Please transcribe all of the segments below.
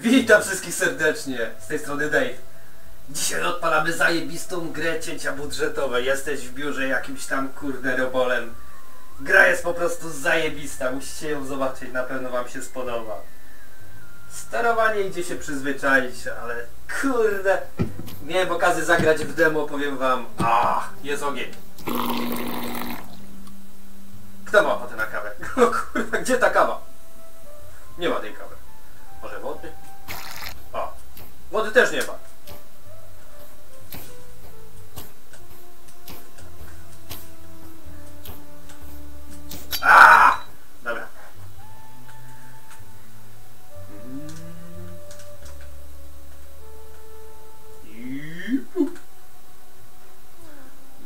Witam wszystkich serdecznie, z tej strony Dave. Dzisiaj odpalamy zajebistą grę cięcia budżetowe. Jesteś w biurze jakimś tam kurde robolem. Gra jest po prostu zajebista, musicie ją zobaczyć, na pewno wam się spodoba. Sterowanie idzie się przyzwyczaić, ale kurde, miałem okazję zagrać w demo, powiem wam, a jest ogień. Kto ma ochotę na kawę? O kurwa, gdzie ta kawa? Nie ma tej kawy. Może wody? Wody też nie ma. A! Dobra.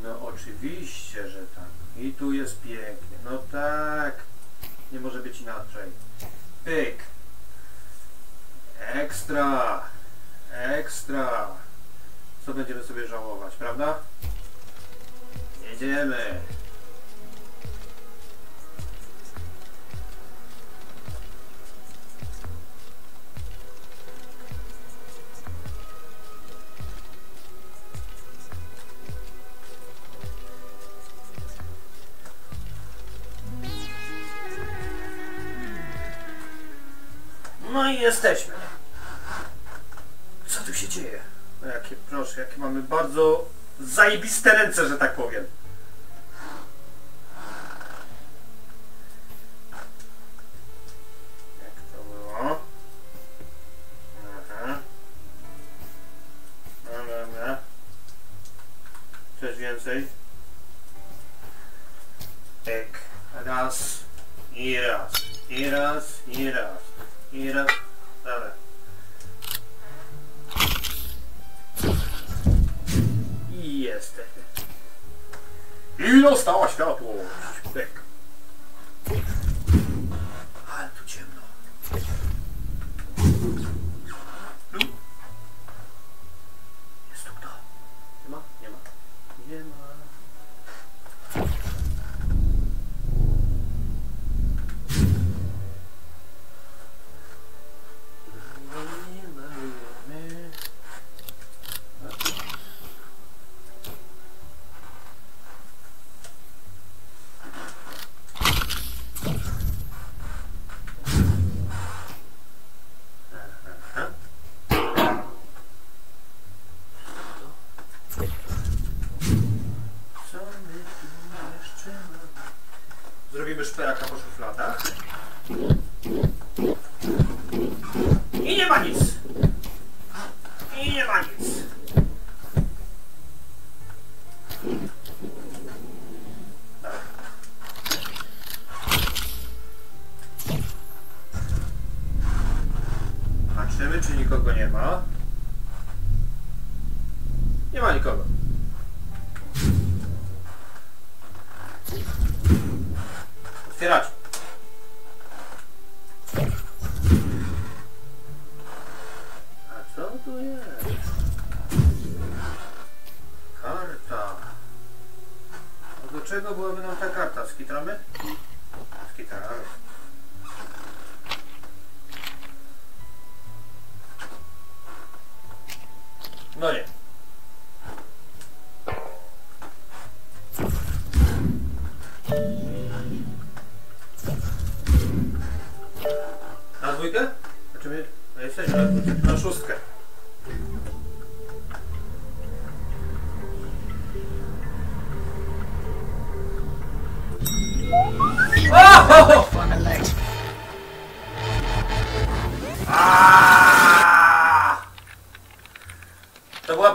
No oczywiście, że tak. I tu jest pięknie. No tak. Nie może być inaczej. Pyk. Ekstra. Ekstra. Co będziemy sobie żałować, prawda? Jedziemy. No i jesteśmy. Tu się dzieje? No jakie, proszę, jakie mamy bardzo zajebiste ręce, że tak powiem.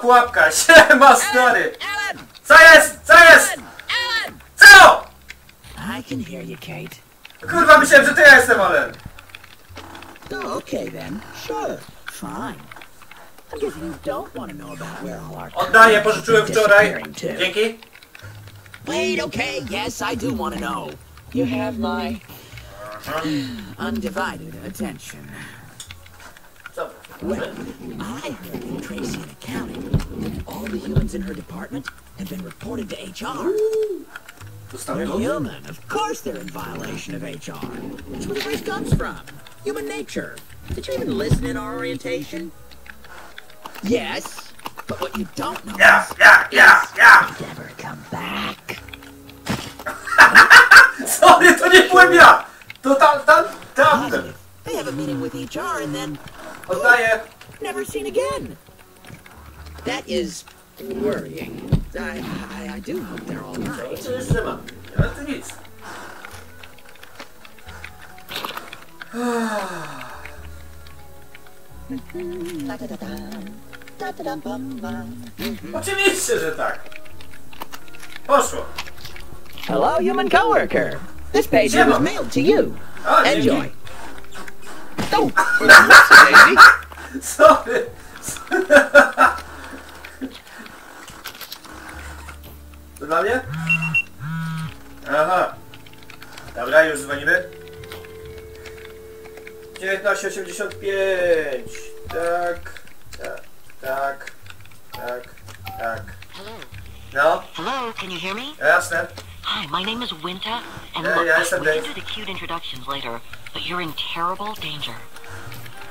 Pułapka. Siema, stary! Co jest? Co jest? Co? I can hear you, Kate. Kurwa, myślałem, że to ja jestem, ale... Oh, okay then. Sure. Fine. I guess you don't want to know about where all our Oddaję, pożyczyłem wczoraj. Dzięki. Wait, okay. Yes, I do want to know. You have my undivided attention. Well, I heard from Tracy in accounting that all the humans in her department have been reported to HR. Go. Human, of course they're in violation of HR. That's where the race comes from. Human nature. Did you even listen in our orientation? Yes, but what you don't know Ja, is ja, ja, ja! never come back. Sorry, to nie ja! To tam, tam. Positive. They have a meeting with HR and then Oddaję. never seen again. That is worrying. I, I, I do hope they're all right. Co jeszcze mam? Nie ma tu nic. Oczywiście, że tak. Poszło. Hello, human coworker. This pager Siema. was mailed to you. Oh, Enjoy. Dzięki. Whoops, Daisy. Sorry. To dla mnie? Aha. Dobra, już dzwonimy. 1985. Tak, tak, tak, tak, tak. Hello. No, Hello, can you hear me? jasne. Hi, my name is Winta, and Yeah, look, yeah, we okay. can do the cute introductions later, but you're in terrible danger.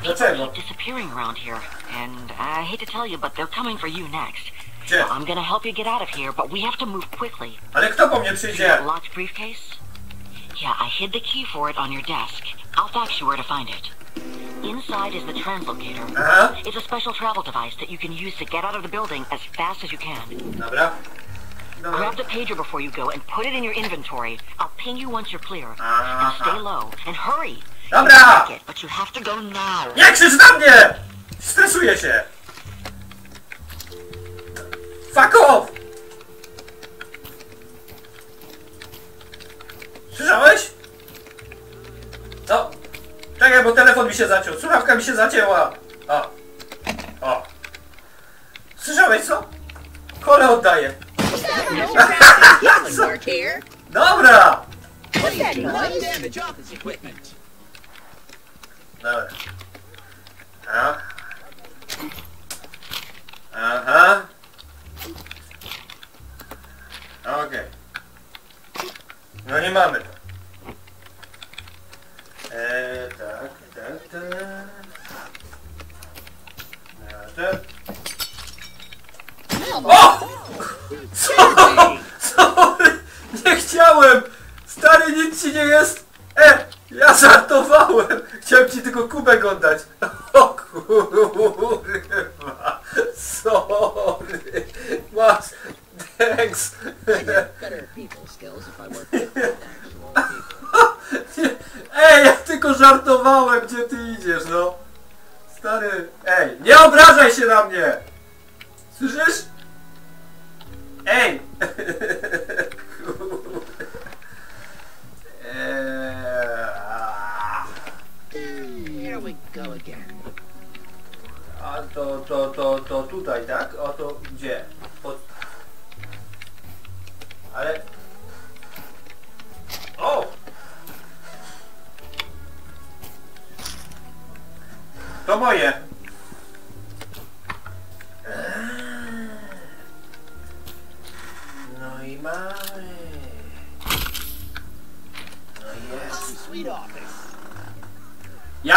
People Dlaczego? keep disappearing around here, and I hate to tell you, but they're coming for you next. Gdzie? So I'm gonna help you get out of here, but we have to move quickly. Ale kto po mnie przyjdzie? locked briefcase? Yeah, I hid the key for it on your desk. I'll fax you where to find it. Inside is the translocator. Aha, It's a special travel device that you can use to get out of the building as fast as you can. dobra. Dobra. Grab the pager before you go and put it in your inventory. I'll ping you once you're clear. Now stay low and hurry. Dobra! It, but you have to go now. Nie krzycz na mnie! Stresuję się! Fuck off! Słyszałeś? No. Czekaj, bo telefon mi się zaciął. Słuchawka mi się zacięła. O. O. Słyszałeś co? Kole oddaję. Human work here. Dobra! What's that noise? Damage office equipment. Dobra. A. ci nie jest! E! Ja żartowałem! Chciałem ci tylko kubek oddać. O kurwa! Sorry! Masz! Thanks! Ej, ja tylko żartowałem, gdzie ty idziesz, no! Stary, ej, nie obrażaj się na mnie! Słyszysz? Ej! Kurwa. Eee, Here we go again. A to, to, to, to tutaj, tak? O to gdzie? Pod... Ale... O! To moje.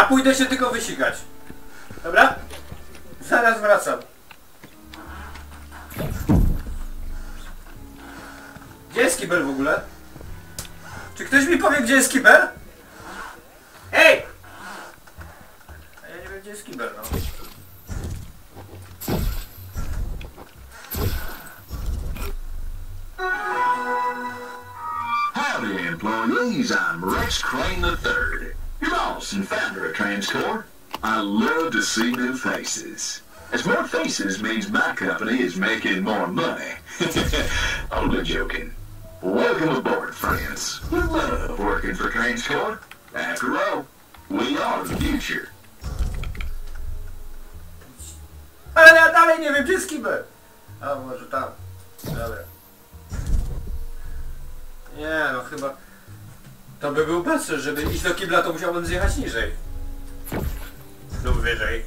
Pójdę się tylko wysikać. Dobra? Zaraz wracam. Gdzie jest kibel w ogóle? Czy ktoś mi powie, gdzie jest kibel? Transcore. I love to see new faces. As more faces means my company is making more money. Only joking. Welcome aboard, friends. We love working for Transcore. After all, we are the future. Ale ja dalej nie wiem, gdzie kibel. A, może tam. Dobra. Nie, no chyba... To by był bezsens, żeby iść do kibla, to musiałbym zjechać niżej. lub wyżej.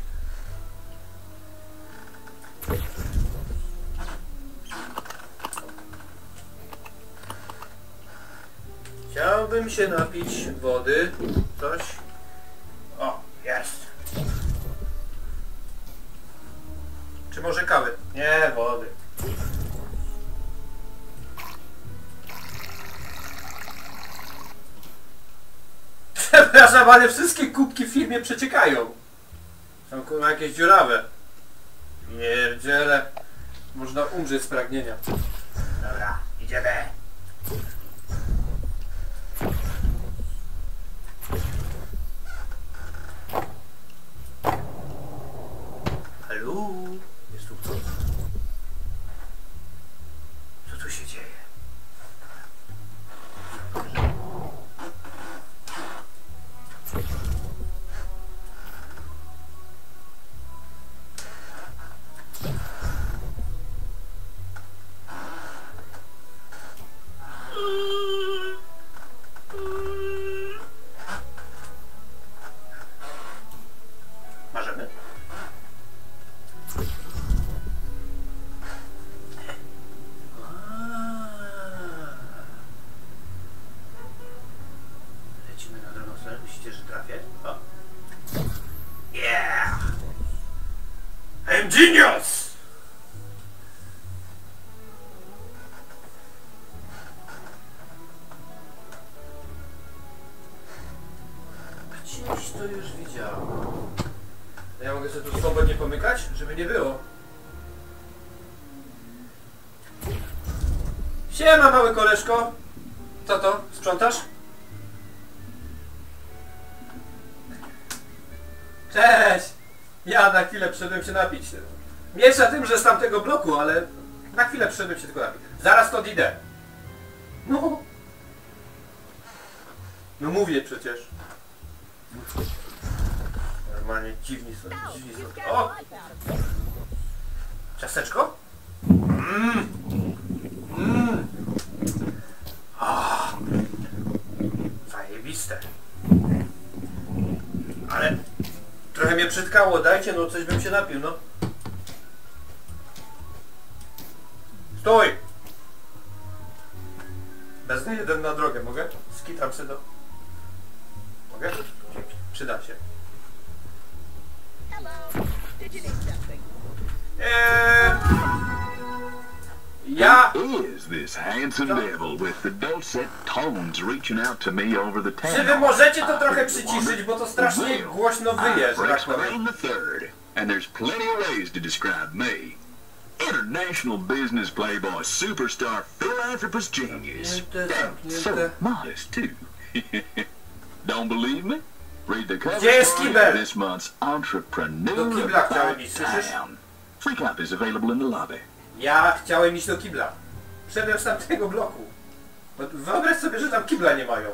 Chciałbym się napić wody. Coś? O, jest. Czy może kawy? Nie, wody. Przepraszam, ale wszystkie kubki w firmie przeciekają. Są kurwa jakieś dziurawe. Pierdziele. Można umrzeć z pragnienia. Dobra, idziemy. genius! Ja na chwilę przyszedłem się napić. Mniejsza tym, że z tamtego bloku, ale na chwilę przyszedłem się tylko napić. Zaraz stąd idę. No. No mówię przecież. Normalnie dziwni są, dziwni są. O! Ciasteczko? Mmm! Mmm! Zajebiste. Ale trochę mnie przytkało, dajcie no coś bym się napił, no. Stój! Wezmę jeden na drogę, mogę? Się do... Mogę? Dzięki. Przyda się. Eee, ja Is this handsome devil with the dulcet tones reaching out to me over the town? Czy wy możecie to trochę przyciszyć, bo to strasznie głośno wyje, że tak powiem. The third, and there's plenty of ways to describe me. International business playboy superstar philanthropist genius. And so modest too. Don't believe me? Read the cover story of this month's entrepreneur Do kibla chciałem iść, town. Free copies available in the lobby. Ja chciałem iść do kibla. Wszedłem z tamtego bloku. Bo Wyobraź sobie, że tam kibla nie mają.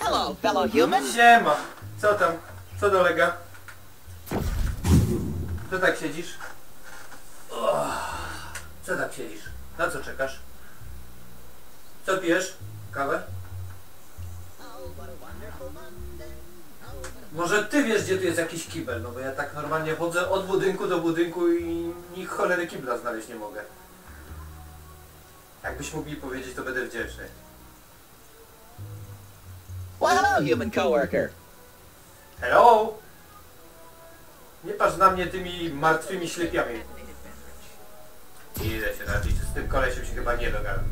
Hello, fellow human. Siema. Co tam? Co dolega? Co tak siedzisz? O, co tak siedzisz? Na co czekasz? Co pijesz? Kawę? Może ty wiesz, gdzie tu jest jakiś kibel, no bo ja tak normalnie chodzę od budynku do budynku i ni cholery kibla znaleźć nie mogę. Jakbyś mógł mi powiedzieć, to będę wdzięczny. Well, hello, human coworker. Hello? Nie patrz na mnie tymi martwymi ślepiami. Idę się napić, z tym kolesiem się chyba nie dogadam.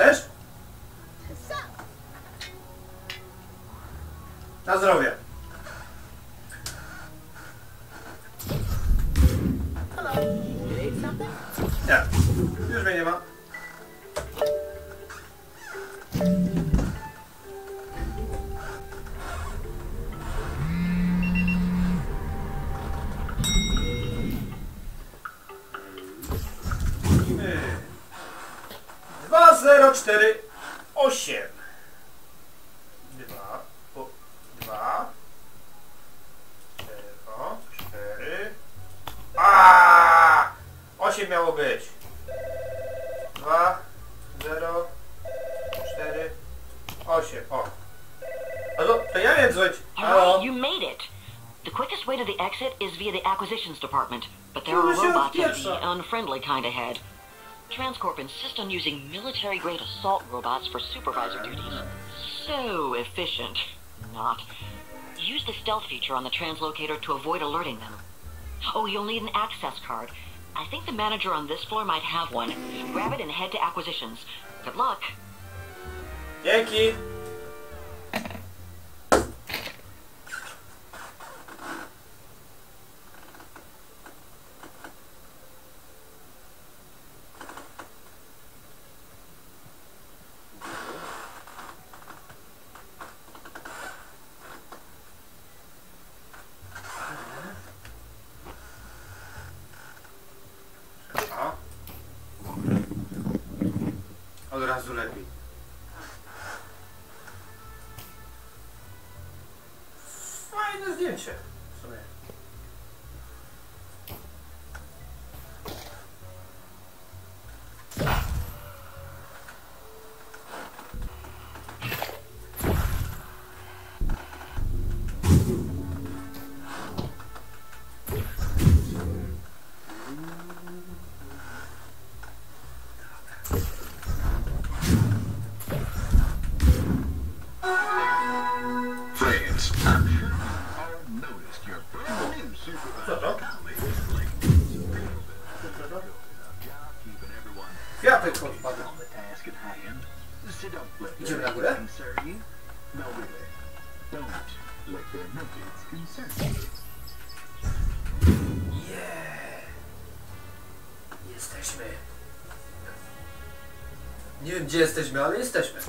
Chcesz? Na zdrowie. Nie, już mnie nie ma. Transcorp insist on using military-grade assault robots for supervisor duties. So efficient. Not. Use the stealth feature on the translocator to avoid alerting them. Oh, you'll need an access card. I think the manager on this floor might have one. Grab it and head to acquisitions. Good luck. Dzięki! O. 进去是呗 Nie wiem gdzie jesteśmy, ale jesteśmy.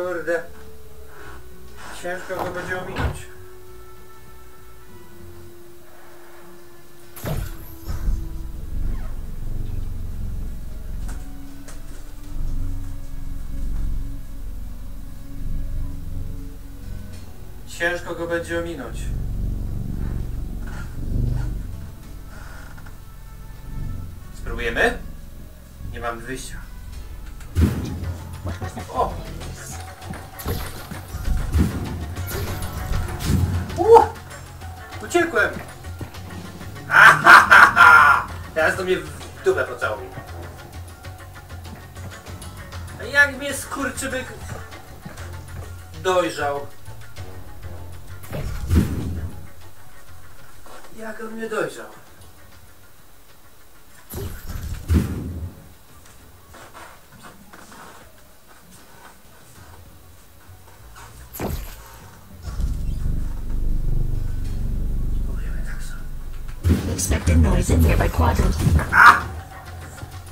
Kurde. Ciężko go będzie ominąć. Ciężko go będzie ominąć. Spróbujemy? Nie mamy wyjścia. O! Uciekłem! Ahahaha! Teraz do mnie w dupę pocałuj. Jak mnie skurczybyk dojrzał. Jak on mnie dojrzał. Spróbujemy tak samo. In nearby quadrant.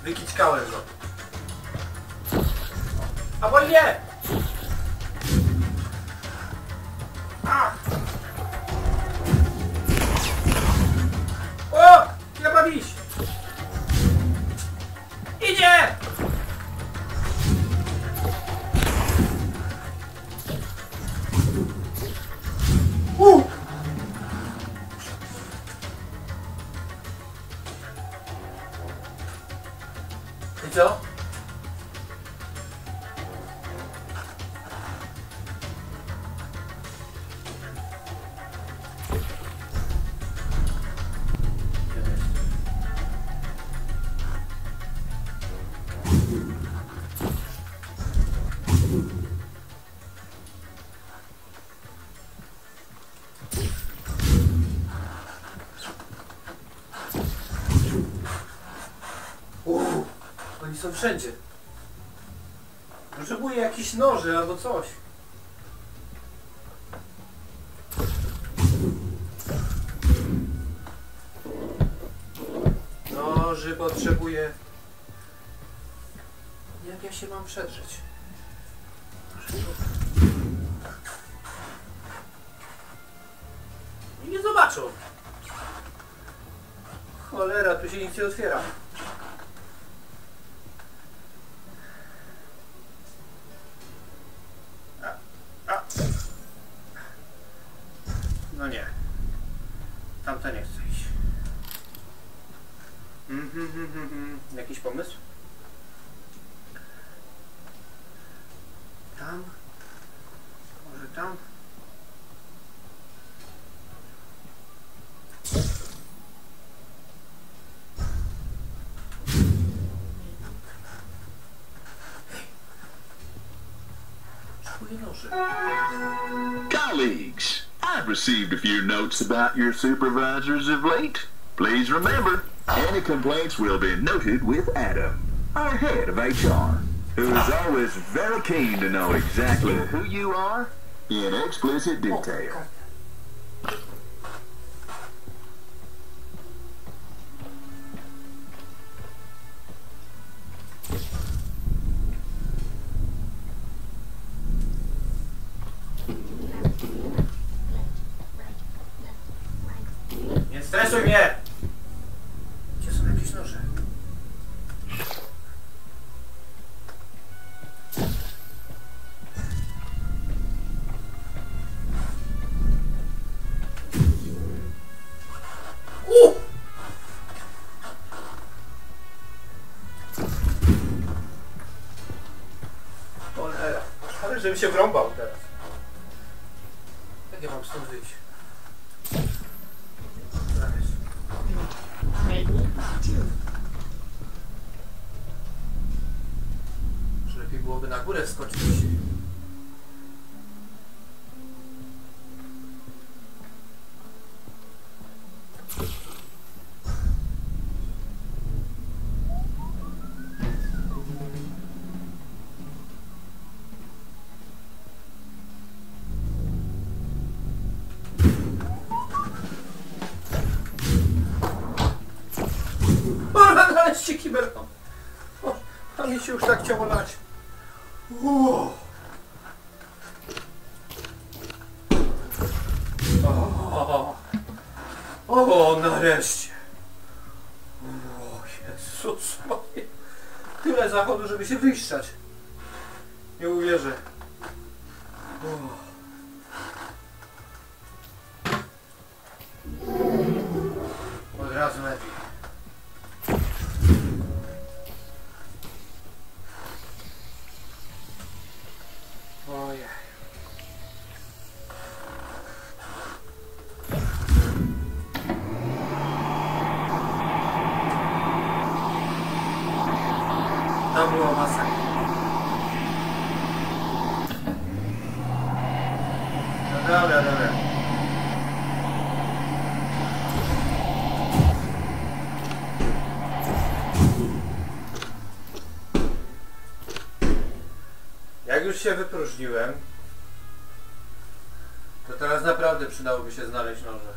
Wykiczkałem go. Albo nie! A! O! Nie ma iść! Idzie! Uuu, są wszędzie. Potrzebuję jakiś noży albo coś. Noży potrzebuję. Jak ja się mam przedrzeć? Się nic nie otwiera. No nie. Tamta nie chce mhm, mhm, mhm. Jakiś pomysł? Tam? Może tam? Received a few notes about your supervisors of late. Please remember, any complaints will be noted with Adam, our head of HR, who is always very keen to know exactly who you are in explicit detail. Żebym się wrąbał teraz. Mi już się wypróżniłem, to teraz naprawdę przydałoby się znaleźć noże.